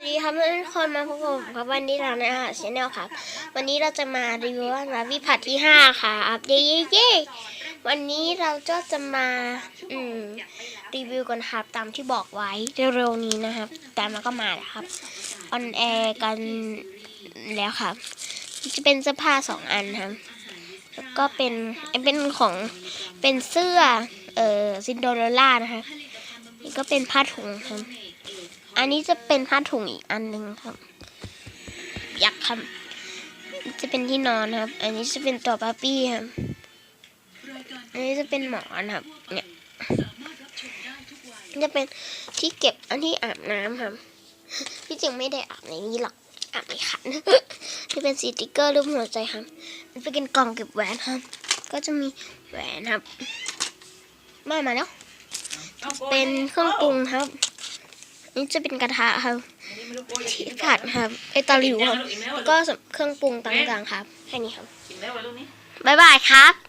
สวัสดีครับทุกคนมาพบกับผมครับวันนี้เราในอาหารชแนลครับ วันนี้เราจะมารีวิวว่าราวิผัดที่ห้าค่ะครับเย้เย้เย้วันนี้เราก็จะมาอืมรีวิวกันครับตามที่บอกไว้เร็วๆนี้นะครับแต่มันก็มาแล้วครับออนแอร์กันแล้วครับ จะเป็นเสื้อผ้าสองอันครับแล้วก็เป็นเป็นของเป็นเสื้อเอ่อซินโดเรลล่านะคะนี่ก็เป็นผ้าถุงครับ อันนี้จะเป็นผ้าถุงอีกอันหนึ่งครับ อยากครับจะเป็นที่นอนครับ อันนี้จะเป็นตัวป๊าปี้ครับ อันนี้จะเป็นหมอนครับ เนี่ยจะเป็นที่เก็บอันที่อาบน้ำครับ ที่จริงไม่ได้อาบในนี้หรอกอาบในขันที่เป็นสติกเกอร์รูปหัวใจครับมันเป็นกล่องเก็บแหวนครับ ก็จะมีแหวนครับแม่มาแล้ว เป็นเครื่องปรุงครับ นี่จะเป็นกระทะครับที่ผัดครับไอตะหลิวครับแล้วก็เครื่องปรุงต่างๆครับแค่นี้ครับกินได้ไว้ลูกนี้บ๊ายบายครับ